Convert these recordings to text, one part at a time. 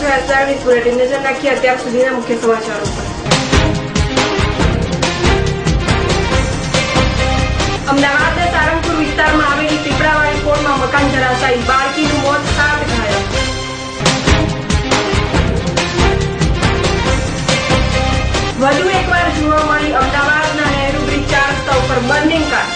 છે એસઆરવી બુલેટિન નજર નાખીએ અત્યાર સુધીના મુખ્ય સમાચારો પર. સારંગપુર વિસ્તારમાં આવેલી પીપળાવાળી કોળમાં મકાન ધરાશાયી બાળકીનું મોત, સાત ઘાયલ. વધુ એકવાર જોવા મળી અમદાવાદના નહેરુ બ્રિજ ચાર રસ્તા ઉપર બર્નિંગ કાર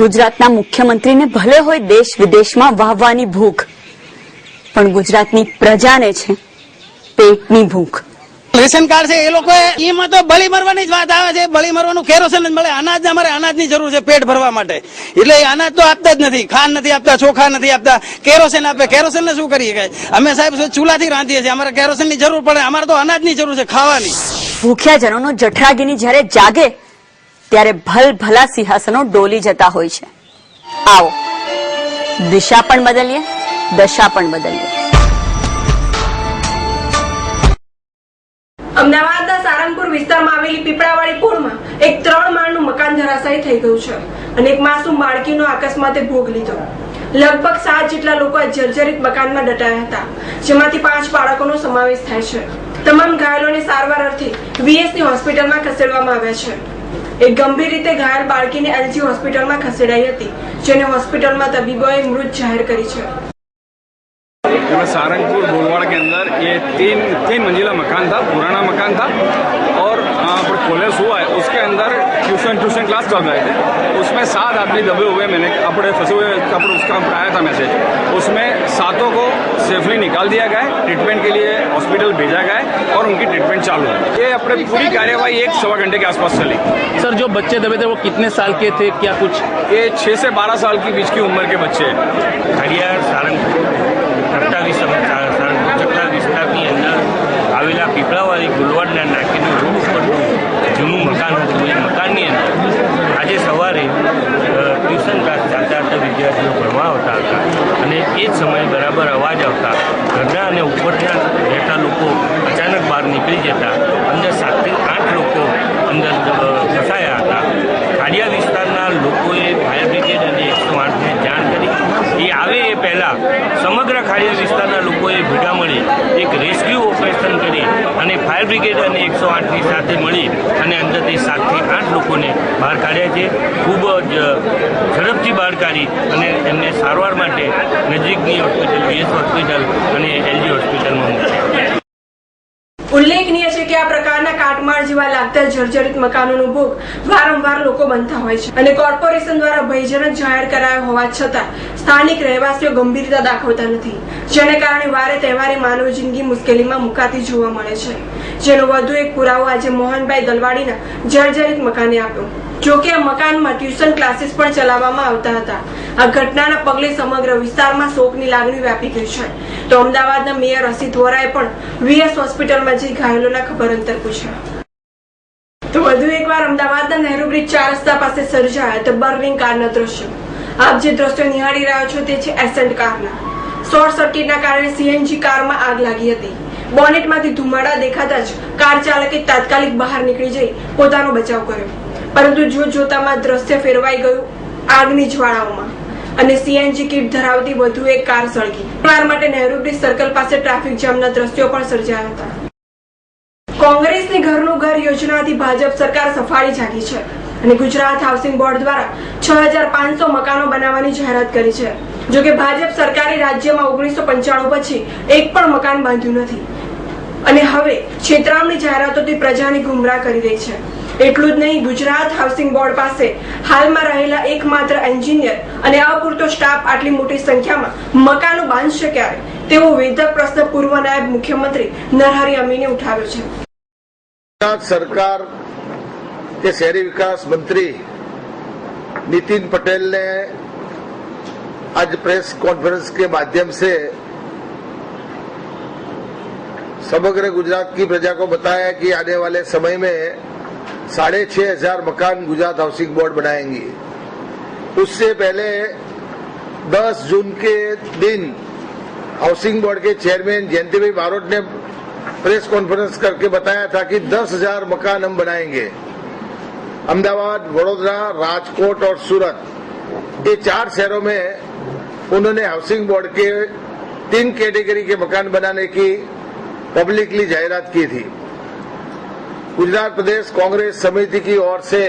ગુજરાતના મુખ્યમંત્રીને ભલે હોય દેશ વિદેશમાં વાહવાની ભૂખ પણ ગુજરાતની પ્રજાને છે પેટની ભૂખ. રેશન કાર્ડ છે એ લોકો એમાં તો બળી મરવાની જ વાત આવે છે. બળી મરવાનું કેરોસીન જ મળે. અનાજ અમારે અનાજની જરૂર છે પેટ ભરવા માટે. એટલે અનાજ તો આપતા જ નથી. ખાંડ નથી આપતા ચોખા નથી આપતા. કેરોસીન આપે. કેરોસન ને શું કરીએ અમે સાહેબ ચૂલાથી રાંધીએ છીએ. અમારે કેરોસીનની જરૂર પડે. અમારે તો અનાજની જરૂર છે ખાવાની. ભૂખ્યા જનોનો જઠરાગીની જ્યારે જાગે ત્યારે ભલ ભલા સિંહાસનો ડોલી જતા હોય છે. આવો. દિશા પણ બદલીએ, દશા પણ બદલીએ. અમદાવાદના સારંગપુર વિસ્તારમાં આવેલી પીપળાવાળી પુલમાં એક ત્રણ માળનું મકાન ધરાશાયી થઈ ગયું છે અને એક માસૂમ બાળકીનો અકસ્માતે ભોગ લીધો. લગભગ સાત જેટલા લોકો આ જર્જરિત મકાનમાં દટાયા હતા, જેમાંથી પાંચ બાળકોનો સમાવેશ થાય છે. તમામ ઘાયલોને સારવાર અર્થે વીએસની હોસ્પિટલમાં ખસેડવામાં આવ્યા છે. એક ગંભીર રીતે ઘાયલ બાળકીને એલજી હોસ્પિટલમાં ખસેડાઈ હતી જેને હોસ્પિટલમાં તબીબોએ મૃત જાહેર કરી છે मैं सहारनपुर बोलवाड़ के अंदर ये तीन तीन मंजिला मकान था पुराना मकान था और यहाँ पर कॉलेज हुआ है उसके अंदर ट्यूशन ट्यूशन क्लास चल रहे थे उसमें सात आदमी दबे हुए मैंने अपने फंसे हुए कपड़े उसका आया था मैसेज उसमें सातों को सेफली निकाल दिया गया है ट्रीटमेंट के लिए हॉस्पिटल भेजा गया है और उनकी ट्रीटमेंट चालू है ये अपने पूरी कार्यवाही एक सवा घंटे के आसपास चली सर जो बच्चे दबे थे वो कितने साल के थे क्या कुछ ये छः से बारह साल के बीच की उम्र के बच्चे हैं ખડિયાર સારંગપુર ચકલા વિસ્તાર સારંગપુર ચકલા વિસ્તારની અંદર આવેલા પીપળાવાળી ગુલવાડના નાકીનું રોડ ઉપરનું જૂનું મકાન હતું એ મકાનની અંદર આજે સવારે અ, ટ્યુશન ક્લાસ ચાલતા હતા વિદ્યાર્થીઓ ભણવા આવતા હતા અને એ જ સમયે બરાબર અવાજ આવતા ઘરના અને ઉપરના રહેતા લોકો અચાનક બહાર નીકળી જતા અંદર સાતથી આઠ લોકો અંદર ફસાયા હતા. ખાડિયા વિસ્તારના લોકોએ ફાયર બ્રિગેડ અને એકસો આઠને જાણ કરી એ આવે એ પહેલાં. સમગ્ર ખાડિયા વિસ્તારના લોકોએ ભેગા મળી એક રેસ્ક્યુ ઓપરેશન કરી અને ફાયર બ્રિગેડ અને એકસો આઠની સાથે મળી અને અંદરથી સાતથી આઠ લોકોને બહાર કાઢ્યા છે. ખૂબ જ ઝડપથી બહાર કાઢી અને એમને સારવાર માટે નજીકની હોસ્પિટલ વીએસ હોસ્પિટલ અને એલજી હોસ્પિટલમાં મૂક્યા. ઉલ્લેખનીય આ પ્રકારના કાટમાળ જેવા લાગતા જર્જરિત મકાનોનો ભોગ વારંવાર લોકો બનતા હોય છે અને કોર્પોરેશન દ્વારા ભયજનક જાહેર કરાયો હોવા છતાં સ્થાનિક રહેવાસીઓ ગંભીરતા દાખવતા નથી, જેને કારણે વારે તહેવારે માનવ જિંદગી મુશ્કેલીમાં મુકાતી જોવા મળે છે. જેનો વધુ એક પુરાવો આજે મોહનભાઈ દલવાડીના જર્જરિત મકાને આપ્યો. જોકે આ મકાનમાં ટ્યુશન ક્લાસીસ પણ ચલાવવામાં આવતા હતા. આ ઘટનાના પગલે સમગ્ર વિસ્તારમાં શોકની લાગણી વ્યાપી ગઈ છે. તો અમદાવાદના મેયર અસિત વોરાએ પણ વીએસ હોસ્પિટલમાં જઈ ઘાયલોના ખબર અંતર પૂછ્યા. તો વધુ એકવાર અમદાવાદના નહેરુ બ્રિજ ચાર રસ્તા પાસે સર્જાયા તો બર્નિંગ કારના દ્રશ્યો. આપ જે દ્રશ્યો નિહાળી રહ્યા છો તે છે એસેન્ટ કારના. શોર્ટ સર્કિટના કારણે સીએનજી કારમાં આગ લાગી હતી. બોનેટમાંથી ધુમાડા દેખાતા જ કાર ચાલકે તાત્કાલિક બહાર નીકળી જઈ પોતાનો બચાવ કર્યો. પરંતુ જો જોતામાં દ્રશ્ય ફેરવાઈ ગયું આગની જ્વાળાઓમાં. અને સીએનજી કીટ ધરાવતી વધુ એક કાર સળગી. કાર માટે નહેરુ બ્રિજ સર્કલ પાસે ટ્રાફિક જામના દ્રશ્યો પણ સર્જાયા હતા. કોંગ્રેસની ઘરનું ઘર યોજનાથી ભાજપ સરકાર સફાળી જાગી છે અને ગુજરાત હાઉસિંગ બોર્ડ દ્વારા છ હજાર પાંચસો મકાનો બનાવવાની જાહેરાત કરી છે. જોકે ભાજપ સરકારે રાજ્યમાં ઓગણીસો પંચાણું પછી એક પણ મકાન બાંધ્યું નથી. અને હવે છેતરામની જાહેરાતોથી પ્રજાને ગુમરાહ કરી રહી છે. એટલું જ નહીં ગુજરાત હાઉસિંગ બોર્ડ પાસે હાલમાં રહેલા એકમાત્ર એન્જિનિયર અને અપૂરતો સ્ટાફ આટલી મોટી સંખ્યામાં મકાનો બાંધશે ક્યારે તેવો વેધક પ્રશ્ન પૂર્વ નાયબ મુખ્યમંત્રી નરહરી અમીને ઉઠાવ્યો છે गुजरात सरकार के शहरी विकास मंत्री नितिन पटेल ने आज प्रेस कॉन्फ्रेंस के माध्यम से समग्र गुजरात की प्रजा को बताया कि आने वाले समय में साढ़े छह हज़ार मकान गुजरात हाउसिंग बोर्ड बनाएँगी। उससे पहले 10 जून के दिन हाउसिंग बोर्ड के चेयरमैन जयंती भाई बारोट ने प्रेस कॉन्फ्रेंस करके बताया था कि दस हज़ार मकान हम बनाएँगे। अहमदाबाद, वडोदरा, राजकोट और सूरत, ये चार शहरों में उन्होंने हाउसिंग बोर्ड के तीन कैटेगरी के मकान बनाने की पब्लिकली जाहिरात की थी। गुजरात प्रदेश कांग्रेस समिति की ओर से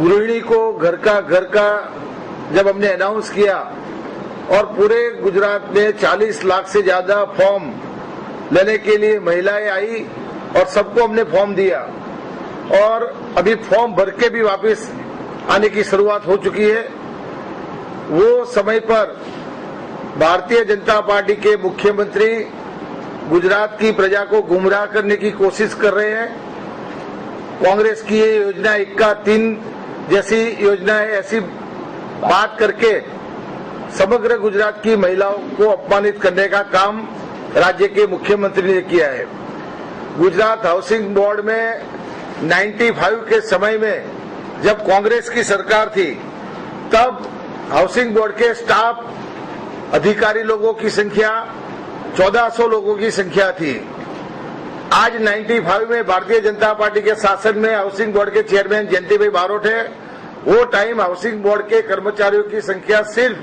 गृहिणी को घर का घर का जब हमने अनाउंस किया और पूरे गुजरात में 40 लाख से ज़्यादा फॉर्म लेने के लिए महिलाएँ आई और सबको हमने फॉर्म दिया। और अभी फॉर्म भर के भी वापस आने की शुरुआत हो चुकी है। वो समय पर भारतीय जनता पार्टी के मुख्यमंत्री गुजरात की प्रजा को गुमराह करने की कोशिश कर रहे हैं। कांग्रेस की ये योजना इक्का तीन जैसी योजना है, ऐसी बात करके समग्र गुजरात की महिलाओं को अपमानित करने का काम राज्य के मुख्यमंत्री ने किया है। गुजरात हाउसिंग बोर्ड में 95 के समय में जब कांग्रेस की सरकार थी, तब हाउसिंग बोर्ड के स्टाफ अधिकारी लोगों की संख्या 1400 लोगों की संख्या थी। आज 95 में भारतीय जनता पार्टी के शासन में हाउसिंग बोर्ड के चेयरमैन जयंती भाई बारोट है। वो टाइम हाउसिंग बोर्ड के कर्मचारियों की संख्या सिर्फ़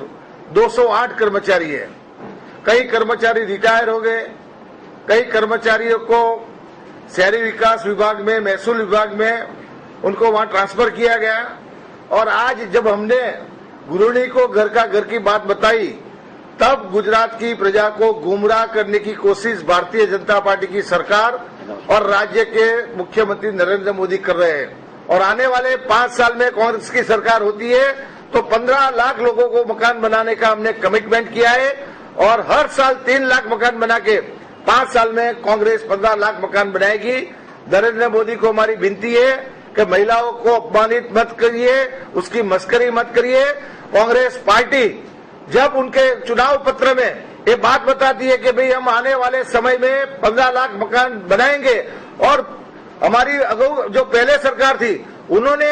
208 कर्मचारी है। कई कर्मचारी रिटायर हो गए। कई कर्मचारियों को शहरी विकास विभाग में, महसूल विभाग में उनको वहाँ ट्रांसफ़र किया गया। और आज जब हमने गृहिणी को घर का घर की बात बताई तब गुजरात की प्रजा को गुमराह करने की कोशिश भारतीय जनता पार्टी की सरकार और राज्य के मुख्यमंत्री नरेंद्र मोदी कर रहे हैं। और आने वाले पाँच साल में कांग्रेस की सरकार होती है तो पंद्रह लाख लोगों को मकान बनाने का हमने कमिटमेंट किया है और हर साल तीन लाख मकान बना के पाँच साल में कांग्रेस पंद्रह लाख मकान बनाएगी। नरेंद्र मोदी को हमारी विनती है कि महिलाओं को अपमानित मत करिए, उसकी मस्करी मत करिए। कांग्रेस पार्टी जब उनके चुनाव पत्र में ये बात बताती है कि भाई हम आने वाले समय में पंद्रह लाख मकान बनाएँगे और हमारी जो पहले सरकार थी, उन्होंने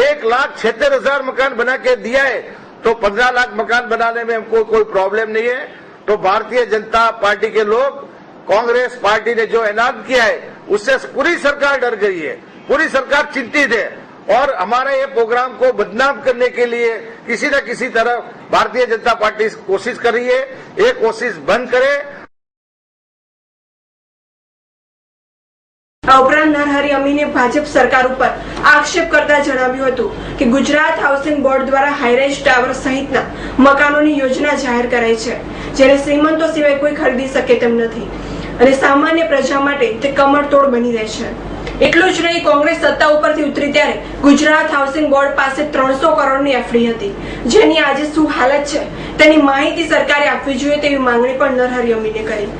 एक लाख छिहत्तर हज़ार मकान बना के दिया है। तो पंद्रह लाख मकान बनाने में हमको कोई प्रॉब्लम नहीं है। तो भारतीय जनता पार्टी के लोग, कांग्रेस पार्टी ने जो ऐलान किया है, उससे पूरी सरकार डर गई है। पूरी सरकार चिंतित है। और हमारे ये प्रोग्राम को बदनाम करने के लिए किसी न किसी तरह भारतीय जनता पार्टी कोशिश कर रही है ये कोशिश बंद करे આ ઉપરાંત નરહરી અમીને ભાજપ સરકાર ઉપર આક્ષેપ કરતા જણાવ્યું હતું કે ગુજરાત હાઉસિંગ બોર્ડ દ્વારા હાઈરાઇઝ ટાવર સહિતના મકાનોની યોજના જાહેર કરાઈ છે જેને શ્રીમંતો સિવાય કોઈ ખરીદી શકે તેમ નથી અને સામાન્ય પ્રજા માટે તે કમરતોડ બની રહે છે એટલું જ નહીં, કોંગ્રેસ સત્તા ઉપરથી ઉતરી ત્યારે ગુજરાત હાઉસિંગ બોર્ડ પાસે ત્રણસો કરોડની એફડી હતી. જેની આજે શું હાલત છે, તેની માહિતી સરકારે આપવી જોઈએ તેવી માંગણી પણ નરહરી અમીને કરી.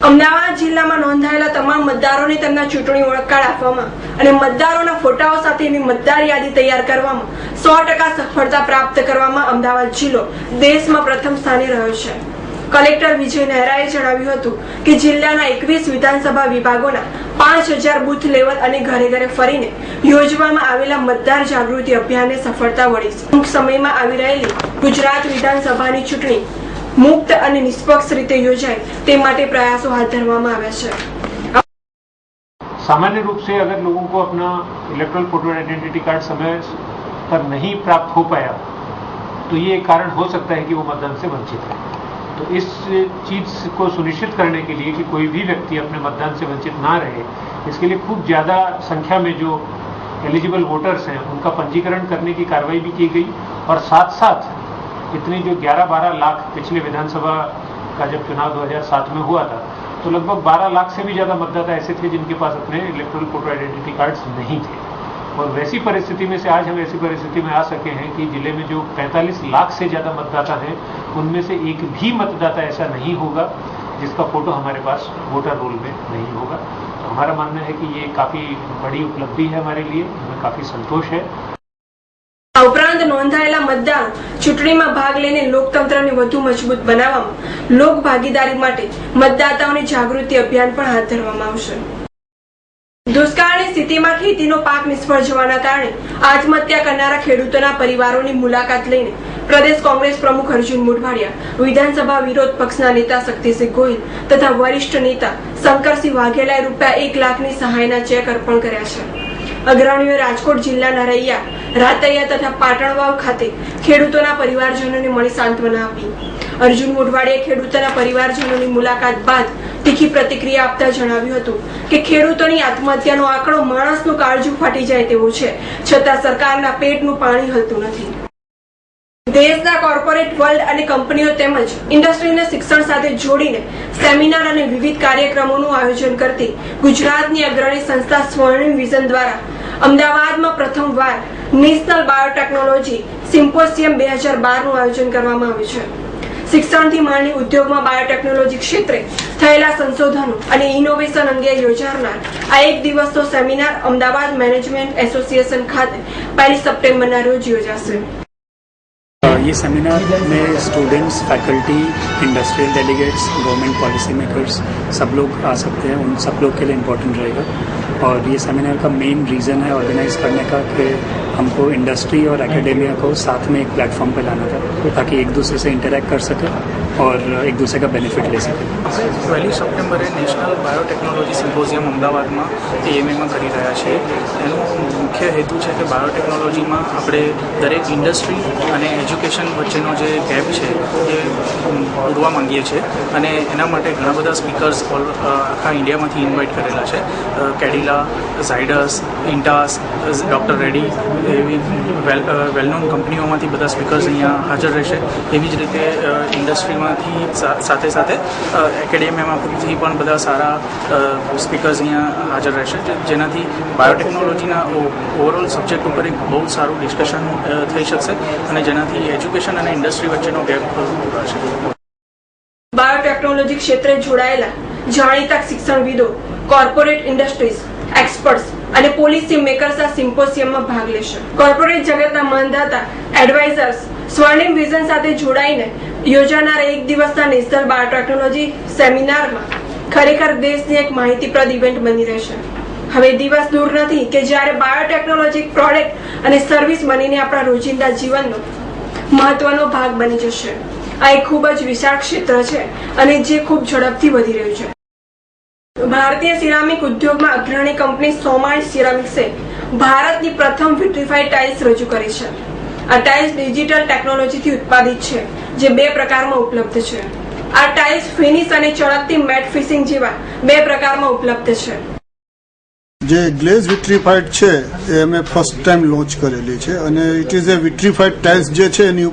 અમદાવાદ જિલ્લામાં નોંધાયેલા તમામ મતદારોને તેમના ચૂંટણી ઓળખ કાર્ડ આપવામાં અને મતદારોના ફોટાઓ સાથેની મતદાર યાદી તૈયાર કરવામાં સો ટકા સફળતા પ્રાપ્ત કરવામાં અમદાવાદ જિલ્લો દેશમાં પ્રથમ સ્થાને રહ્યો છે. કલેક્ટર વિજય નહેરાએ જણાવ્યું હતું કે જિલ્લાના એકવીસ વિધાનસભા વિભાગોના પાંચ હજાર બુથ લેવલ અને ઘરે ઘરે ફરીને યોજવામાં આવેલા મતદાર જાગૃતિ અભિયાનને સફળતા મળી છે ટૂંક સમયમાં આવી રહેલી ગુજરાત વિધાનસભાની ચૂંટણી મુક્ત અને નિષ્પક્ષ રીતે યોજાય તે માટે પ્રયાસો હાથ ધરવામાં આવ્યા છે सामान्य रूप से अगर लोगों को अपना इलेक्ट्रल वोटर आइडेंटिटी कार्ड समय पर नहीं प्राप्त हो पाया तो ये एक कारण हो सकता है कि वो मतदान से वंचित है तो इस चीज़ को सुनिश्चित करने के लिए कि कोई भी व्यक्ति अपने मतदान से वंचित ना रहे, इसके लिए खूब ज़्यादा संख्या में जो एलिजिबल वोटर्स हैं, उनका पंजीकरण करने की कार्रवाई भी की गई और साथ साथ इतनी जो 11-12 लाख पिछले विधानसभा का जब चुनाव 2007 में हुआ था तो लगभग 12 लाख से भी ज़्यादा मतदाता ऐसे थे जिनके पास अपने इलेक्ट्रल वोटर आइडेंटिटी कार्ड्स नहीं थे। और वैसी परिस्थिति में से आज हम ऐसी परिस्थिति में आ सके हैं कि जिले में जो 45 लाख से ज्यादा मतदाता हैं उनमें से एक भी मतदाता ऐसा नहीं होगा जिसका फोटो हमारे पास वोटर रोल में नहीं होगा तो हमारा मानना है कि ये काफी बड़ी उपलब्धि है हमारे लिए हमें काफी संतोष है આ ઉપરાંત નોંધાયેલા મતદારો ચૂંટણીમાં ભાગ લઈને લોકતંત્રને વધુ મજબૂત બનાવવામાં લોક ભાગીદારી માટે મતદાતાઓની જાગૃતિ અભિયાન પણ હાથ ધરવામાં આવશે દુષ્કાળની સ્થિતિમાં ખેતીનો પાક નિષ્ફળ જવાના કારણે આત્મહત્યા કરનારા ખેડૂતોના પરિવારોની મુલાકાત લઈને પ્રદેશ કોંગ્રેસ પ્રમુખ અર્જુન મોઢવાડિયા, વિધાનસભા વિરોધ પક્ષના નેતા શક્તિસિંહ ગોહિલ તથા વરિષ્ઠ નેતા શંકરસિંહ વાઘેલાએ રૂપિયા એક લાખની સહાયના ચેક અર્પણ કર્યા છે. અગ્રણીઓએ રાજકોટ જિલ્લાના રૈયા રાતૈયા તથા પાટણવાવ ખાતે ખેડૂતોના પરિવારજનોને મળી સાંત્વના આપી. અર્જુન મોઢવાડીએ ખેડૂતોના પરિવારજનોની મુલાકાત બાદ તીખી પ્રતિક્રિયા આપતા જણાવ્યું હતું કે ખેડૂતોની આત્મહત્યાનો આંકડો માણસનું કાળજું ફાટી જાય તેવો છે, છતાં સરકારના પેટનું પાણી હલતું નથી. દેશના કોર્પોરેટ વર્લ્ડ અને કંપનીઓ તેમજ ઇન્ડસ્ટ્રીને શિક્ષણ સાથે જોડીને સેમિનાર અને વિવિધ કાર્યક્રમોનું આયોજન કરતી ગુજરાતની અગ્રણી સંસ્થા સ્વર્ણિમ વિઝન દ્વારા અમદાવાદમાં પ્રથમવાર નેશનલ બાયોટેકનોલોજી સિમ્પોસિયમ બે હજાર બારનું આયોજન કરવામાં આવ્યું છે. શિક્ષણથી માંડી ઉદ્યોગમાં બાયોટેકનોલોજી ક્ષેત્રે થયેલા સંશોધનો અને ઇનોવેશન અંગે યોજાનાર આ એક દિવસનો સેમિનાર અમદાવાદ મેનેજમેન્ટ એસોસિએશન ખાતે પહેલી સપ્ટેમ્બરના રોજ યોજાશે. ये सेमिनार में students faculty industrial delegates government policy makers सब लोग आ सकते हैं। उन सब लोग के लिए इम्पोर्टेंट रहेगा। और ये सेमिनार का मेन रीज़न है ऑर्गेनाइज करने का कि हमको इंडस्ट्री और एकेडेमिया को साथ में एक प्लेटफॉर्म पर लाना था, ताकि एक दूसरे से इंटरेक्ट कर सके। और एक दूसरे का बेनिफिट ले सके પહેલી સપ્ટેમ્બરે નેશનલ બાયોટેકનોલોજી સિમ્પોઝિયમ અમદાવાદમાં એએમએમાં કરી રહ્યા છીએ એનો મુખ્ય હેતુ છે કે બાયોટેકનોલોજીમાં આપણે દરેક ઇન્ડસ્ટ્રી અને એજ્યુકેશન વચ્ચેનો જે ગેપ છે એ પૂરવા માંગીએ છીએ અને એના માટે ઘણા બધા સ્પીકર્સ ઓલ આખા ઇન્ડિયામાંથી ઇન્વાઇટ કરેલા છે અ, કેડિલા ઝાયડસ ઇન્ટાસ ડૉક્ટર રેડી એવી વેલ વેલ નોન કંપનીઓમાંથી બધા સ્પીકર્સ અહીંયા હાજર રહેશે એવી જ રીતે અ, સા- સાથે સાથે અ, એકેડેમિયામાંથી પણ બધા સારા સ્પીકર્સ અહીંયા હાજર રહેશે. જેનાથી બાયોટેકનોલોજીના ઓવરઓલ સબ્જેક્ટ ઉપર એક બહુ સારું ડિસ્કશન થઈ શકશે અને જેનાથી એજ્યુકેશન અને ઇન્ડસ્ટ્રી વચ્ચેનો ગેપ પૂરાશે બાયોટેકનોલોજી ક્ષેત્રે જોડાયેલા જાણીતા શિક્ષણવિદો કોર્પોરેટ ઇન્ડસ્ટ્રીઝ એક્સપર્ટ્સ અને પોલિસી મેકર્સ આ સિમ્પોસિયમમાં ભાગ લેશે. કોર્પોરેટ જગતના માનદાતા એડવાઇઝર્સ સ્વર્ણિમ વિઝન સાથે જોડાઈને યોજાનાર એક દિવસના નેશનલ બાયોટેકનોલોજી સેમિનારમાં ખરેખર દેશની એક માહિતીપ્રદ ઇવેન્ટ બની રહેશે. હવે દિવસ દૂર નથી કે જ્યારે બાયોટેકનોલોજી પ્રોડક્ટ અને સર્વિસ બનીને આપણા રોજિંદા જીવનનો મહત્વનો ભાગ બની જશે. આ એક ખૂબ જ વિશાળ ક્ષેત્ર છે અને જે ખૂબ ઝડપથી વધી રહ્યું છે. ભારતીય સિરામિક ઉદ્યોગમાં અગ્રણી કંપની સોમાણ સિરામિક્સે ભારતની પ્રથમ વિટ્રીફાઈડ ટાઇલ્સ રજૂ કરી છે. આ ટાઇલ્સ ડિજિટલ ટેકનોલોજીથી ઉત્પાદિત છે, જે બે પ્રકારમાં ઉપલબ્ધ છે. આ ટાઇલ્સ ફિનિશ અને ચળકતી મેટ ફિશિંગ જેવા બે પ્રકારમાં ઉપલબ્ધ છે. જે ગ્લેઝ વિટ્રીફાઈડ છે, એ અમે ફર્સ્ટ ટાઈમ લોન્ચ કરેલી છે અને it is a vitrified tiles જે છે, એની